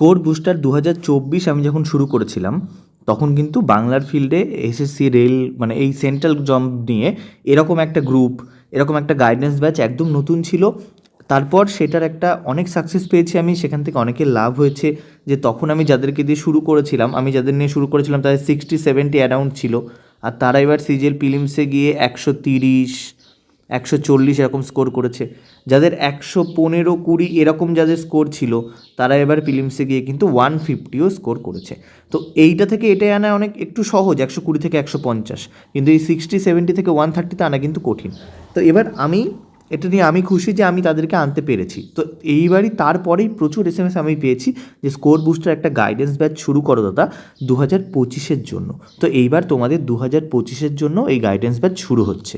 Score booster দু হাজার চব্বিশ আমি যখন শুরু করেছিলাম, তখন কিন্তু বাংলার ফিল্ডে এসএসসি রেল মানে এই সেন্ট্রাল জম্প নিয়ে এরকম একটা গ্রুপ, এরকম একটা গাইডেন্স ব্যাচ একদম নতুন ছিল। তারপর সেটার একটা অনেক সাকসেস পেয়েছি আমি, সেখান থেকে অনেকের লাভ হয়েছে যে তখন আমি যাদেরকে দিয়ে শুরু করেছিলাম, আমি যাদের নিয়ে শুরু করেছিলাম তাদের সিক্সটি সেভেন্টি অ্যারাউন্ড ছিল। আর তারা এবার সিজিএল পিলিমসে গিয়ে একশো তিরিশ একশো চল্লিশ এরকম স্কোর করেছে। যাদের একশো পনেরো কুড়ি এরকম যাদের স্কোর ছিল, তারা এবার ফিলিমসে গিয়ে কিন্তু ওয়ান ফিফটিও স্কোর করেছে। তো এইটা থেকে এটাই আনা অনেক একটু সহজ, একশো কুড়ি থেকে একশো পঞ্চাশ। কিন্তু এই সিক্সটি সেভেন্টি থেকে ওয়ান থার্টিতে আনা কিন্তু কঠিন। তো এবার আমি, এটা নিয়ে আমি খুশি যে আমি তাদেরকে আনতে পেরেছি। তো এইবারই তারপরেই প্রচুর এস এম এস আমি পেয়েছি যে স্কোর বুস্টার একটা গাইডেন্স ব্যাচ শুরু করো দাদা দু হাজার পঁচিশের জন্য। তো এইবার তোমাদের দু হাজার পঁচিশের জন্য এই গাইডেন্স ব্যাচ শুরু হচ্ছে।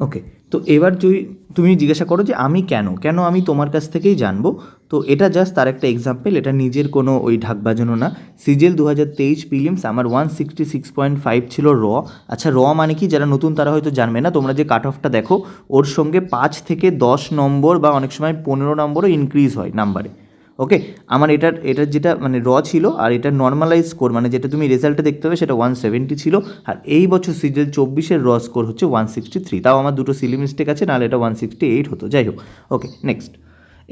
ওকে তো এবার যদি তুমি জিজ্ঞাসা করো যে আমি কেন? কেন আমি তোমার কাছ থেকেই জানব? তো এটা জাস্ট তার একটা এক্সাম্পল এটা নিজের কোনো ওই ঢাক বাজানো না। সিজেল দু হাজার তেইশ প্রিলিমস আমার one sixty six point five ছিল র আচ্ছা র মানে কি? যারা নতুন তারা হয়তো জানবে না। তোমরা যে কাট অফটা দেখো, ওর সঙ্গে পাঁচ থেকে দশ নম্বর বা অনেক সময় পনেরো নম্বরও ইনক্রিজ হয় নাম্বারে ওকে আমার এটার এটার যেটা মানে র ছিল আর এটার নর্মালাইজ স্কোর মানে যেটা তুমি রেজাল্টে দেখতে পাবে সেটা ওয়ান সেভেন্টি ছিল। আর এই বছর সিজন চব্বিশের র স্কোর হচ্ছে ওয়ান সিক্সটি থ্রি তাও আমার দুটো সিলি মিস্টেক আছে, নাহলে এটা ওয়ান সিক্সটি এইট হতো। যাই হোক। ওকে নেক্সট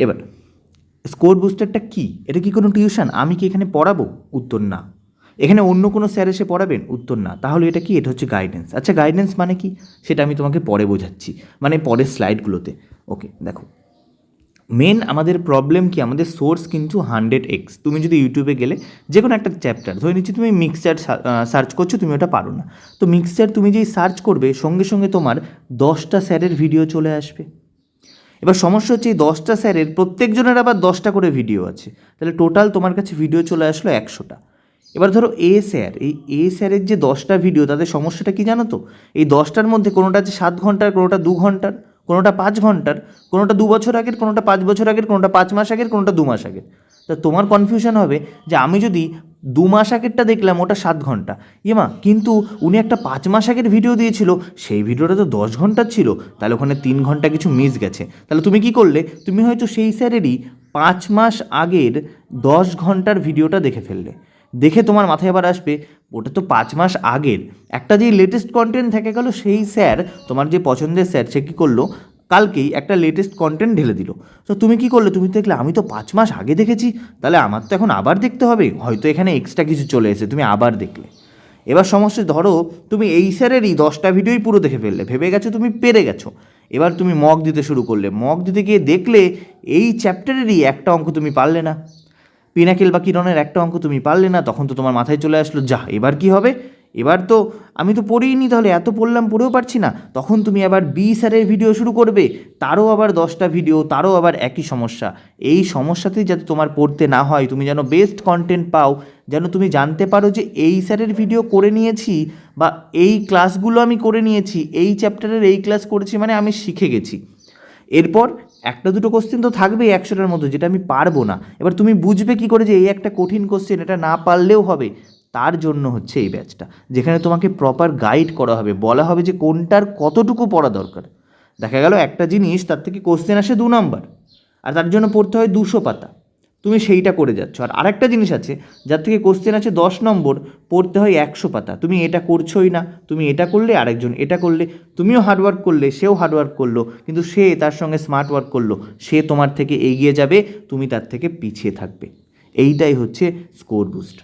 এবার স্কোর বুস্টারটা কি? এটা কি কোনো টিউশন আমি কি এখানে পড়াবো? উত্তর না। এখানে অন্য কোনো স্যার এসে পড়াবেন? উত্তর না। তাহলে এটা কি? এটা হচ্ছে গাইডেন্স আচ্ছা গাইডেন্স মানে কি? সেটা আমি তোমাকে পরে বোঝাচ্ছি। মানে পরের স্লাইডগুলোতে ওকে দেখো। মেন আমাদের প্রবলেম কি? আমাদের সোর্স কিন্তু হান্ড্রেড এক্স তুমি যদি ইউটিউবে গেলে যে কোনো একটা চ্যাপ্টার ধরে নিচ্ছি তুমি মিক্সচার সার্চ করছ, তুমি ওটা পারো না। তো মিক্সচার তুমি যেই সার্চ করবে, সঙ্গে সঙ্গে তোমার দশটা স্যারের ভিডিও চলে আসবে। এবার সমস্যা হচ্ছে এই দশটা স্যারের, প্রত্যেকজনের আবার দশটা করে ভিডিও আছে। তাহলে টোটাল তোমার কাছে ভিডিও চলে আসলো একশোটা। এবার ধরো এ স্যার, এই এ স্যারের যে দশটা ভিডিও তাদের সমস্যাটা কি জানো তো? এই দশটার মধ্যে কোনোটা আছে সাত ঘণ্টার, কোনোটা দু ঘণ্টার। কোনোটা পাঁচ ঘণ্টার, কোনোটা দু বছর আগের, কোনোটা পাঁচ বছর আগের, কোনোটা পাঁচ মাস আগের, কোনোটা দু মাস আগের। তা তোমার কনফিউশন হবে যে আমি যদি দু মাস আগেরটা দেখলাম, ওটা সাত ঘণ্টা। ইয়েমা কিন্তু উনি একটা পাঁচ মাস আগের ভিডিও দিয়েছিল, সেই ভিডিওটা তো দশ ঘণ্টার ছিল, তাহলে ওখানে তিন ঘণ্টা কিছু মিস গেছে। তাহলে তুমি কি করলে? তুমি হয়তো সেই স্যারেরই পাঁচ মাস আগের দশ ঘণ্টার ভিডিওটা দেখে ফেললে। দেখে তোমার মাথায় আবার আসবে, ওটা তো পাঁচ মাস আগের। একটা যেই লেটেস্ট কন্টেন্ট থেকে গেল, সেই স্যার, তোমার যে পছন্দের স্যার, সে কী করল? কালকেই একটা লেটেস্ট কন্টেন্ট ঢেলে দিল। তো তুমি কি করলে? তুমি দেখলে, আমি তো পাঁচ মাস আগে দেখেছি। তাহলে আমার তো এখন আবার দেখতে হবে। হয়তো এখানে এক্সট্রা কিছু চলে এসে তুমি আবার দেখলে। এবার সমস্যা ধরো, তুমি এই স্যারেরই দশটা ভিডিওই পুরো দেখে ফেললে। ভেবে গেছো তুমি পেরে গেছো। এবার তুমি মক দিতে শুরু করলে। মক দিতে গিয়ে দেখলে, এই চ্যাপ্টারেরই একটা অঙ্ক তুমি পারলে না। পিনাকেল বা কিরণের একটা অঙ্ক তুমি পারলে না, তখন তো তোমার মাথায় চলে আসলো যা এবার কি হবে? এবার তো আমি তো পড়িনি তাহলে এত পড়লাম, পড়েও পারছি না। তখন তুমি আবার বি স্যারের ভিডিও শুরু করবে, তারও আবার দশটা ভিডিও, তারও আবার একই সমস্যা। এই সমস্যাতেই যাতে তোমার পড়তে না হয়, তুমি যেন বেস্ট কন্টেন্ট পাও, যেন তুমি জানতে পারো যে এই স্যারের ভিডিও করে নিয়েছি, বা এই ক্লাসগুলো আমি করে নিয়েছি, এই চ্যাপ্টারের এই ক্লাস করেছি মানে আমি শিখে গেছি। এরপর একটা দুটো কোশ্চেন তো থাকবেই একশোটার মতো যেটা আমি পারব না। এবার তুমি বুঝবে কি করে যে এই একটা কঠিন কোশ্চেন এটা না পারলেও হবে। তার জন্য হচ্ছে এই ব্যাচটা যেখানে তোমাকে প্রপার গাইড করা হবে, বলা হবে যে কোনটার কতটুকু পড়া দরকার। দেখা গেল একটা জিনিস, তার থেকে কোশ্চেন আসে দু নম্বর আর তার জন্য পড়তে হয় দুশো পাতা। তুমি সেইটা করে যাচ্ছ। আর আরেকটা জিনিস আছে, যার থেকে কোশ্চেন আছে দশ নম্বর, পড়তে হয় একশো পাতা। তুমি এটা করছোই না, তুমি এটা করলে আরেকজন এটা করলে, তুমিও হার্ডওয়ার্ক করলে, সেও হার্ডওয়ার্ক করল, কিন্তু সে তার সঙ্গে স্মার্ট ওয়ার্ক করল, সে তোমার থেকে এগিয়ে যাবে, তুমি তার থেকে পিছিয়ে থাকবে। এইটাই হচ্ছে স্কোর বুস্ট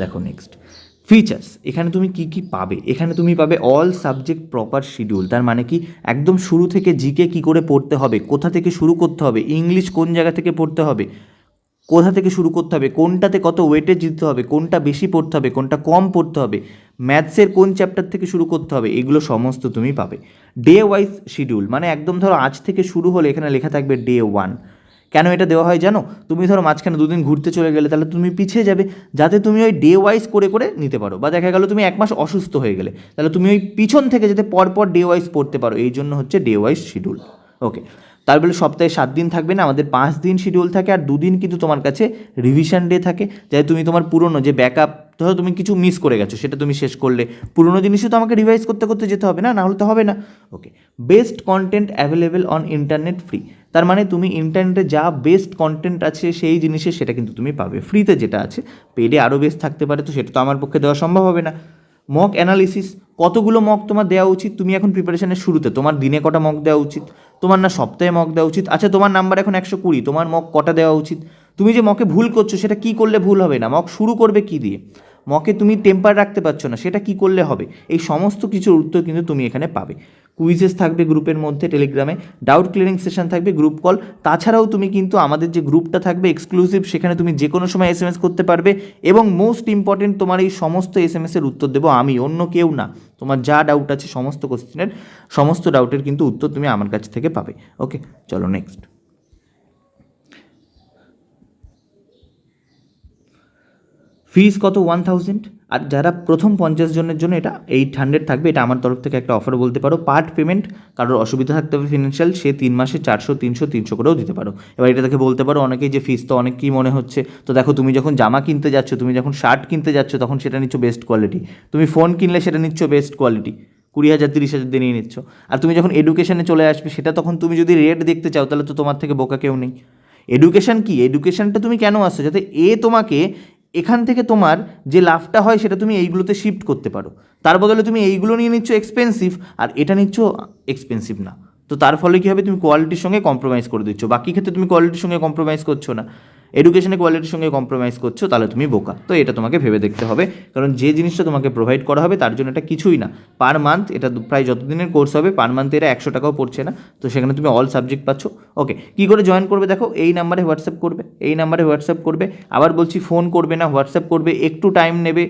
দেখো নেক্সট ফিচার্স এখানে তুমি কি কি পাবে? এখানে তুমি পাবে অল সাবজেক্ট প্রপার শিডিউল তার মানে কি একদম শুরু থেকে জিকে কি করে পড়তে হবে, কোথা থেকে শুরু করতে হবে ইংলিশ কোন জায়গা থেকে পড়তে হবে, কোথা থেকে শুরু করতে হবে, কোনটাতে কত ওয়েটেজ দিতে হবে, কোনটা বেশি পড়তে হবে, কোনটা কম পড়তে হবে ম্যাথসের কোন চ্যাপ্টার থেকে শুরু করতে হবে, এগুলো সমস্ত তুমি পাবে। ডে ওয়াইজ শিডিউল মানে একদম ধরো আজ থেকে শুরু হলে এখানে লেখা থাকবে ডে ওয়ান কেন এটা দেওয়া হয় জানো? তুমি ধরো মাঝখানে দুদিন ঘুরতে চলে গেলে, তাহলে তুমি পিছিয়ে যাবে। যাতে তুমি ওই ডে ওয়াইজ করে করে নিতে পারো। বা দেখা গেল তুমি এক মাস অসুস্থ হয়ে গেলে, তাহলে তুমি ওই পিছন থেকে যাতে পরপর ডে ওয়াইজ পড়তে পারো। এই জন্য হচ্ছে ডে ওয়াইজ শিডিউল ওকে তার বলে সপ্তাহে সাত দিন থাকবে না, আমাদের পাঁচ দিন শিডিউল থাকে আর দুদিন কিন্তু তোমার কাছে রিভিশন ডে থাকে। যাতে তুমি তোমার পুরনো যে ব্যাকআপ ধরো তুমি কিছু মিস করে গেছো, সেটা তুমি শেষ করলে। পুরনো জিনিসও তো আমাকে রিভাইজ করতে করতে যেতে হবে না না হলে তো হবে না। Okay best content available on internet free তার মানে তুমি ইন্টারনেটে যা বেস্ট কন্টেন্ট আছে সেই জিনিসে সেটা কিন্তু তুমি পাবে। ফ্রিতে যেটা আছে পেডে আরও বেস্ট থাকতে পারে, তো সেটা তো আমার পক্ষে দেওয়া সম্ভব হবে না। মক অ্যানালিসিস কতগুলো মক তোমার দেওয়া উচিত? তুমি এখন প্রিপারেশনের শুরুতে, তোমার দিনে কটা মক দেওয়া উচিত? তোমার না সপ্তাহে মক দেওয়া উচিত? আচ্ছা তোমার নাম্বার এখন একশো কুড়ি, তোমার মক কটা দেওয়া উচিত? তুমি যে মকে ভুল করছ, সেটা কি করলে ভুল হবে না? মক শুরু করবে কি দিয়ে? মকে তুমি টেম্পার রাখতে পারছ না, সেটা কি করলে হবে? এই সমস্ত কিছুর উত্তর কিন্তু তুমি এখানে পাবে। কুইজেস থাকবে গ্রুপের মধ্যে টেলিগ্রামে ডাউট ক্লিয়ারিং সেশন থাকবে গ্রুপ কল তাছাড়াও তুমি কিন্তু আমাদের যে গ্রুপটা থাকবে এক্সক্লুসিভ সেখানে তুমি যে কোনো সময় এস করতে পারবে এবং মোস্ট ইম্পর্টেন্ট তোমার এই সমস্ত এস এম এসের উত্তর দেবো আমি, অন্য কেউ না। তোমার যা ডাউট আছে, সমস্ত কোশ্চেনের সমস্ত ডাউটের কিন্তু উত্তর তুমি আমার কাছ থেকে পাবে। ওকে চলো নেক্সট ফিস কত? ওয়ান থাউজেন্ড আর যারা প্রথম পঞ্চাশ জনের জন্য এটা এইট হান্ড্রেড থাকবে, এটা আমার তরফ থেকে একটা অফার বলতে পারো। পার্ট পেমেন্ট কারোর অসুবিধা থাকতে হবে ফিনান্সিয়াল সে তিন মাসে চারশো, তিনশো তিনশো করেও দিতে পারো। এবার এটা থেকে বলতে পারো অনেকেই যে ফিস তো অনেক মনে হচ্ছে। তো দেখো, তুমি যখন জামা কিনতে যাচ্ছ, তুমি যখন শার্ট কিনতে যাচ্ছ, তখন সেটা নিচ্ছ বেস্ট কোয়ালিটি তুমি ফোন কিনলে সেটা নিচ্ছ বেস্ট কোয়ালিটি কুড়ি হাজার, তিরিশ হাজার দিয়ে নিয়ে নিচ্ছ। আর তুমি যখন এডুকেশনে চলে আসবে, সেটা তখন তুমি যদি রেট দেখতে চাও, তাহলে তো তোমার থেকে বোকা কেউ নেই। এডুকেশন কি? এডুকেশনটা তুমি কেন আসছো? যাতে এ তোমাকে এখান থেকে তোমার যে লাভটা হয় সেটা তুমি এইগুলোতে শিফট করতে পারো। তার বদলে তুমি এইগুলো নিয়ে নিচ্ছ এক্সপেন্সিভ আর এটা নিচ্ছ এক্সপেন্সিভ না। তো তার ফলে কী হবে? তুমি কোয়ালিটির সঙ্গে কম্প্রোমাইজ করে দিচ্ছ। বাকি ক্ষেত্রে তুমি কোয়ালিটির সঙ্গে কম্প্রোমাইজ করছ না। এডুকেশনে কোয়ালিটির সঙ্গে কম্প্রোমাইজ করছ, তাহলে তুমি বোকা। তো এটা তোমাকে ভেবে দেখতে হবে, কারণ যে জিনিসটা তোমাকে প্রোভাইড করা হবে, তার জন্য এটা কিছুই না। পার মান্থ এটা প্রায় যতদিনের কোর্স হবে পার মান্থ এরা একশো টাকাও পড়ছে না। তো সেখানে তুমি অল সাবজেক্ট পাচ্ছ। ওকে কী করে জয়েন করবে? দেখো, এই নাম্বারে হোয়াটসঅ্যাপ করবে, এই নাম্বারে হোয়াটসঅ্যাপ করবে। আবার বলছি ফোন করবে না হোয়াটসঅ্যাপ করবে, একটু টাইম নেবে।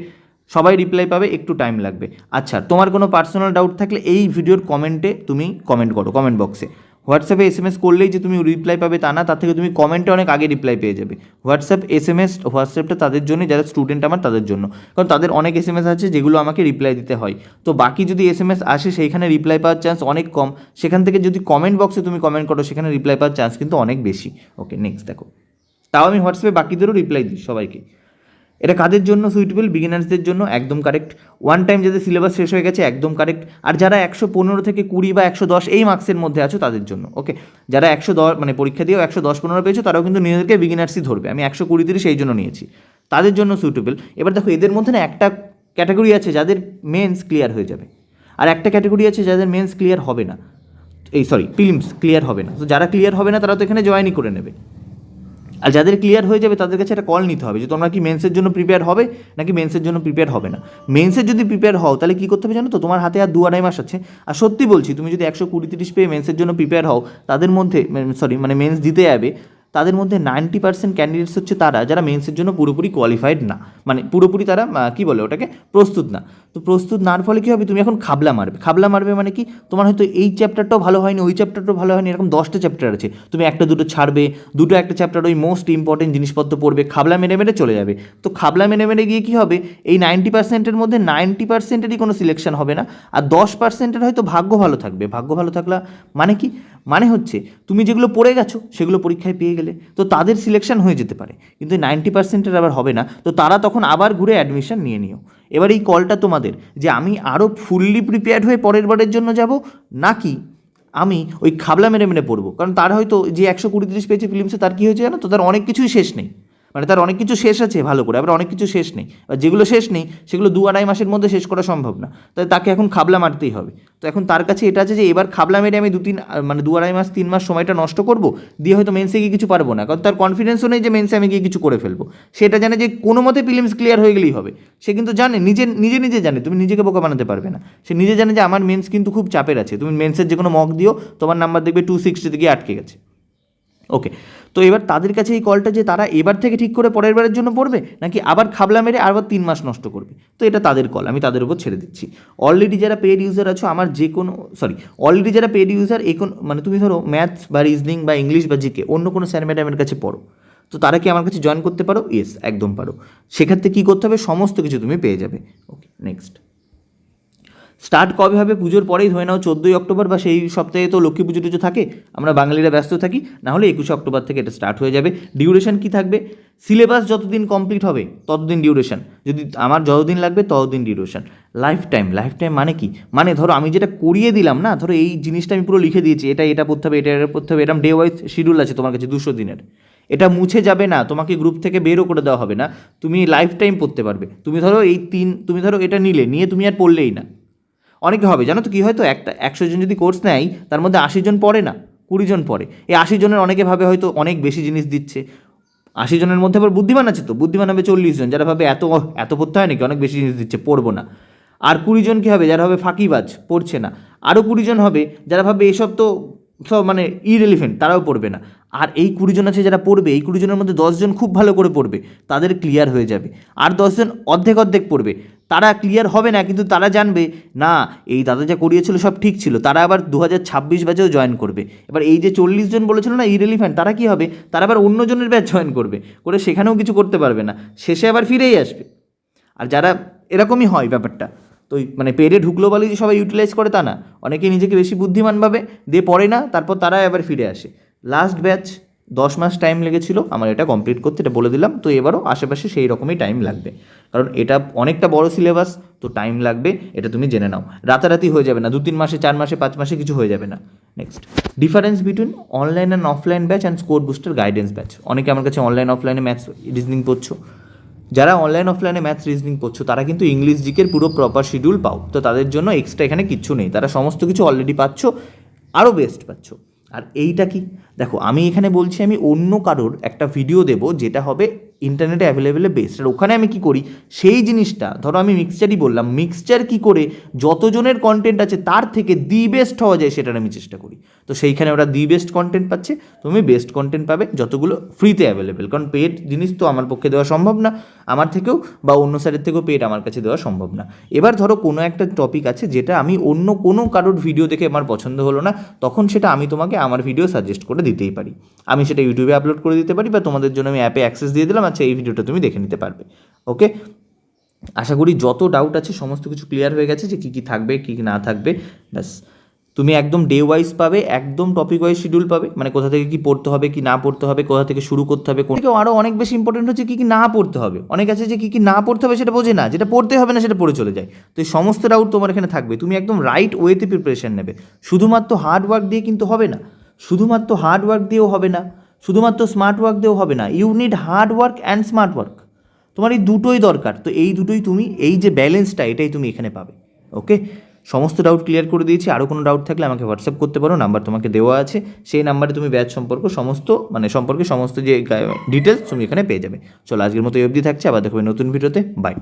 সবাই রিপ্লাই পাবে, একটু টাইম লাগবে। আচ্ছা তোমার কোনো পার্সোনাল ডাউট থাকলে এই ভিডিওর কমেন্টে তুমি কমেন্ট করো কমেন্ট বক্সে হোয়াটসঅ্যাপে এস এম এস করলেই যে তুমি রিপ্লাই পাবে তা না, তার থেকে তুমি কমেন্টে অনেক আগে রিপ্লাই পেয়ে যাবে। হোয়াটসঅ্যাপ, এস এম এস, হোয়াটসঅ্যাপটা তাদের জন্য, যারা স্টুডেন্ট আমার, তাদের জন্য। কারণ তাদের অনেক এস এম এস আছে যেগুলো আমাকে রিপ্লাই দিতে হয়। তো বাকি যদি এস এম এস আসে, সেইখানে রিপ্লাই পাওয়ার চান্স অনেক কম। সেখান থেকে যদি কমেন্ট বক্সে তুমি কমেন্ট করো, সেখানে রিপ্লাই পাওয়ার চান্স কিন্তু অনেক বেশি। ওকে নেক্সট দেখো। তাও আমি হোয়াটসঅ্যাপে বাকিদেরও রিপ্লাই দিই সবাইকে। এটা কাদের জন্য সুইটেবল বিগিনার্সদের জন্য একদম কারেক্ট ওয়ান টাইম যাদের সিলেবাস শেষ হয়ে গেছে, একদম কারেক্ট আর যারা একশো পনেরো থেকে কুড়ি বা একশো দশ এই মার্কসের মধ্যে আছো, তাদের জন্য ওকে যারা একশো দশ মানে পরীক্ষা দিয়েও একশো দশ পনেরো পেয়েছ, তারাও কিন্তু নিজেদেরকে বিগিনার্সই ধরবে। আমি একশো কুড়ি তিরিশ এই জন্য নিয়েছি। তাদের জন্য সুইটেবল এবার দেখো, এদের মধ্যে না একটা ক্যাটাগরি আছে যাদের মেন্স ক্লিয়ার হয়ে যাবে। আর একটা ক্যাটাগরি আছে যাদের মেন্স ক্লিয়ার হবে না। এই সরি ফিল্মস ক্লিয়ার হবে না। তো যারা ক্লিয়ার হবে না, তারা তো এখানে জয়েনই করে নেবে। আর যাদের ক্লিয়ার হয়ে যাবে তাদের কাছে একটা কল নিতে হবে যে তোমরা কি মেন্সের জন্য প্রিপেয়ার হবে নাকি মেন্সের জন্য প্রিপেয়ার হবে না। মেন্সের যদি প্রিপেয়ার হও তাহলে কী করতে হবে জানো তো? তোমার হাতে আর দু আড়াই মাস আছে। আর সত্যি বলছি, তুমি যদি একশো কুড়ি তিরিশ পেয়ে মেন্সের জন্য প্রিপেয়ার হও, তাদের মধ্যে সরি মানে মেন্স দিতে যাবে তাদের মধ্যে নাইনটি পার্সেন্ট ক্যান্ডিডেটস হচ্ছে তারা, যারা মেন্সের জন্য পুরোপুরি কোয়ালিফাইড না। মানে পুরোপুরি তারা কি বলে ওটাকে? প্রস্তুত না। তো প্রস্তুত নার ফলে কী হবে? তুমি এখন খাবলা মারবে। খাবলা মারবে মানে কি? তোমার হয়তো এই চ্যাপ্টারটাও ভালো হয়নি, ওই চ্যাপ্টারটাও ভালো হয়নি, এরকম দশটা চ্যাপ্টার আছে। তুমি একটা দুটো ছাড়বে, দুটো একটা চ্যাপ্টার ওই মোস্ট ইম্পর্টেন্ট জিনিসপত্র পড়বে, খাবলা মেরে মেরে চলে যাবে। তো খাবলা মেরে মেরে গিয়ে কী হবে? এই নাইনটি পার্সেন্টের মধ্যে নাইনটি পার্সেন্টেরই কোনো সিলেকশন হবে না। আর দশ পার্সেন্টের হয়তো ভাগ্য ভালো থাকবে। ভাগ্য ভালো থাকলা মানে কি? মানে হচ্ছে তুমি যেগুলো পড়ে গেছো, সেগুলো পরীক্ষায় পেয়ে গেলে। তো তাদের সিলেকশন হয়ে যেতে পারে। কিন্তু নাইনটি পার্সেন্টের আবার হবে না। তো তারা তখন আবার ঘুরে অ্যাডমিশন নিয়ে নিও। এবার এই কলটা তোমাদের যে আমি আরও ফুললি প্রিপেয়ার্ড হয়ে পরের বারের জন্য যাব, নাকি আমি ওই খাবলা মেরে মেরে পড়ব? কারণ তার হয়তো যে একশো কুড়ি তিরিশ পেয়েছে ফিল্মসে তার কী হয়েছে জানো? তো তার অনেক কিছুই শেষ নেই। মানে তার অনেক কিছু শেষ আছে ভালো করে, আবার অনেক কিছু শেষ নেই। আর যেগুলো শেষ নেই, সেগুলো দু আড়াই মাসের মধ্যে শেষ করা সম্ভব না। তাই তাকে এখন খাবলা মারতেই হবে। তো এখন তার কাছে এটা আছে যে, এবার খাবলা মেরে আমি দু তিন মানে দু আড়াই মাস, তিন মাস সময়টা নষ্ট করব, দিয়ে হয়তো মেন্সে গিয়ে কিছু পারব না। কারণ তার কনফিডেন্সও নেই যে মেন্সে আমি গিয়ে কিছু করে ফেলব। সেটা জানে যে কোনো মতে ফিলিমস ক্লিয়ার হয়ে গেলেই হবে। সে কিন্তু জানে, নিজে নিজে নিজে জানে, তুমি নিজেকে বোকা বানাতে পারবে না। সে নিজে জানে যে আমার মেন্স কিন্তু খুব চাপের আছে। তুমি মেন্সের যে কোনো মক দিও, তোমার নাম্বার দেখবে টু সিক্সটিতে গিয়ে আটকে গেছে। ওকে তো এবার তাদের কাছে এই কলটা যে তারা এবার থেকে ঠিক করে পরের বারের জন্য পড়বে, নাকি আবার খাবলা মেরে আবার তিন মাস নষ্ট করবে? তো এটা তাদের কল আমি তাদের উপর ছেড়ে দিচ্ছি। অলরেডি যারা পেড ইউজার আছো, আমার যে কোনো সরি অলরেডি যারা পেড ইউজার এই কোন মানে তুমি ধরো ম্যাথস বা রিজনিং বা ইংলিশ বা জিকে অন্য কোনো স্যার ম্যাডামের কাছে পড়ো। তো তারা কি আমার কাছে জয়েন করতে পারো? ইয়েস একদম পারো। সেক্ষেত্রে কী করতে হবে? সমস্ত কিছু তুমি পেয়ে যাবে। ওকে নেক্সট স্টার্ট কবে হবে পুজোর পরেই ধরে নাও চোদ্দোই অক্টোবর বা সেই সপ্তাহে তো লক্ষ্মী পুজো টুজো থাকে, আমরা বাঙালিরা ব্যস্ত থাকি না হলে একুশে অক্টোবর থেকে এটা স্টার্ট হয়ে যাবে। ডিউরেশন কি থাকবে? সিলেবাস যতদিন কমপ্লিট হবে, ততদিন ডিউরেশন যদি আমার যতদিন লাগবে, ততদিন duration life time life time মানে কি? মানে ধরো আমি যেটা করিয়ে দিলাম না, ধরো এই জিনিসটা আমি পুরো লিখে দিয়েছি, এটা এটা পড়তে হবে, এটা এটা পড়তে হবে এরকম ডে ওয়াইজ শিডিউল আছে তোমার কাছে দুশো দিনের। এটা মুছে যাবে না, তোমাকে গ্রুপ থেকে বেরও করে দেওয়া হবে না, তুমি লাইফ টাইম পড়তে পারবে। তুমি ধরো এই তিন, তুমি ধরো এটা নিলে, নিয়ে তুমি আর পড়লেই না। অনেকে হবে, জানো তো কী হয়তো একটা, একশো জন যদি কোর্স নেয়, তার মধ্যে আশি জন পড়ে না, কুড়ি জন পড়ে। এই আশি জনের অনেকে ভাবে হয়তো অনেক বেশি জিনিস দিচ্ছে। আশি জনের মধ্যে আবার বুদ্ধিমান আছে তো? বুদ্ধিমান হবে চল্লিশ জন, যারা ভাবে এত এত পড়তে হয় নাকি, অনেক বেশি জিনিস দিচ্ছে, পড়ব না। আর কুড়ি জন কী হবে? যারা হবে ফাঁকিবাজ, পড়ছে না। আরও কুড়ি জন হবে, যারা ভাবে এসব তো সব মানে ইরেলিভেন্ট তারাও পড়বে না। আর এই কুড়িজন আছে যারা পড়বে, এই কুড়িজনের মধ্যে দশজন খুব ভালো করে পড়বে, তাদের ক্লিয়ার হয়ে যাবে। আর দশজন অর্ধেক অর্ধেক পড়বে। তারা ক্লিয়ার হবে না, কিন্তু তারা জানবে, না, এই দাদা যা করিয়েছিল সব ঠিক ছিল। তারা আবার দু হাজার ছাব্বিশ ব্যাচেও জয়েন করবে। এবার এই যে চল্লিশ জন বলেছিল না ইরেলিভেন্ট তারা কি হবে? তারা আবার অন্য জনের ব্যাচ জয়েন করবে। করে সেখানেও কিছু করতে পারবে না। শেষে আবার ফিরেই আসবে। আর যারা এরকমই হয় ব্যাপারটা, তো মানে পেরে ঢুকলো বলে যে সবাই ইউটিলাইজ করে তা না। অনেকে নিজেকে বেশি বুদ্ধিমান ভাবে, দিয়ে পড়ে না, তারপর তারা আবার ফিরে আসে। লাস্ট ব্যাচ দশ মাস টাইম লেগেছিল, আমার এটা কমপ্লিট করতে, এটা বলে দিলাম, তো এবারও আশেপাশে সেই রকমই টাইম লাগবে। কারণ এটা অনেকটা বড় সিলেবাস তো টাইম লাগবে, এটা তুমি জেনে নাও। রাতারাতি হয়ে যাবে না দু তিন মাসে, চার মাসে, পাঁচ মাসে কিছু হয়ে যাবে না। Next difference between online and offline batch and score booster guidance batch অনেকে আমার কাছে অনলাইন অফলাইনে ম্যাথস রিজনিং পড়ছো। যারা অনলাইন অফলাইনে ম্যাথস রিজনিং পড়ছো, তারা কিন্তু ইংলিশ জিকের পুরো প্রপার শিডিউল পাও। তো তাদের জন্য এক্সট্রা এখানে কিচ্ছু নেই। তারা সমস্ত কিছু অলরেডি পাচ্ছ আরও বেস্ট পাচ্ছ। আর এইটা কি? দেখো, আমি এখানে বলছি আমি অন্য কারোর একটা ভিডিও দেব, যেটা হবে ইন্টারনেটে অ্যাভেলেবেলে বেস্ট আর ওখানে আমি কি করি? সেই জিনিসটা, ধরো আমি মিক্সচারই বললাম মিক্সচার কি করে? যতজনের কন্টেন্ট আছে, তার থেকে দি বেস্ট হওয়া যায় সেটার আমি চেষ্টা করি। তো সেইখানে ওরা দি বেস্ট কন্টেন্ট পাচ্ছে, তুমি বেস্ট কন্টেন্ট পাবে যতগুলো ফ্রিতে অ্যাভেলেবেল কারণ পেড জিনিস তো আমার পক্ষে দেওয়া সম্ভব না, আমার থেকেও বা অন্য সাইডের থেকেও পেড আমার কাছে দেওয়া সম্ভব না। এবার ধরো কোনো একটা টপিক আছে যেটা আমি অন্য কোনো কারোর ভিডিও দেখে আমার পছন্দ হলো না, তখন সেটা আমি তোমাকে আমার ভিডিও সাজেস্ট করে দিতেই পারি। আমি সেটা ইউটিউবে আপলোড করে দিতে পারি বা তোমাদের জন্য আমি অ্যাপে অ্যাক্সেস দিয়ে দিলাম আচ্ছা এই ভিডিওটা তুমি দেখে নিতে পারবে, ওকে? আশা করি যত ডাউট আছে, সমস্ত কিছু ক্লিয়ার হয়ে গেছে যে কী কী থাকবে, কী কী না থাকবে, ব্যাস। তুমি একদম ডে ওয়াইজ পাবে, একদম টপিক ওয়াইজ শিডিউল পাবে মানে কোথা থেকে কি পড়তে হবে, কি না পড়তে হবে, কোথা থেকে শুরু করতে হবে, কোন থেকে আরও অনেক বেশি ইম্পর্টেন্ট হচ্ছে কী কী না পড়তে হবে। অনেক আছে যে কী কী না পড়তে হবে সেটা বোঝে না, যেটা পড়তে হবে না সেটা পড়ে চলে যায়। তো এই সমস্ত ডাউট তোমার এখানে থাকবে, তুমি একদম রাইট ওয়েতে প্রিপারেশন নেবে। শুধুমাত্র হার্ড ওয়ার্ক দিয়ে কিন্তু হবে না, শুধুমাত্র হার্ড ওয়ার্ক দিয়েও হবে না। শুধুমাত্র স্মার্ট ওয়ার্ক দিয়েও হবে না you need hard work and smart work তোমার এই দুটোই দরকার, তো এই দুটোই তুমি, এই যে ব্যালেন্সটা এটাই তুমি এখানে পাবে ওকে সমস্ত ডাউট ক্লিয়ার করে দিয়েছি আরও কোনো ডাউট থাকলে আমাকে হোয়াটসঅ্যাপ করতে পারো নাম্বার তোমাকে দেওয়া আছে, সেই নাম্বারে তুমি ব্যাচ সম্পর্ক সমস্ত মানে সম্পর্কে সমস্ত যে ডিটেলস তুমি এখানে পেয়ে যাবে। চলো, আজকের মতো অবধি থাকছে, আবার দেখবে নতুন ভিডিওতে বাই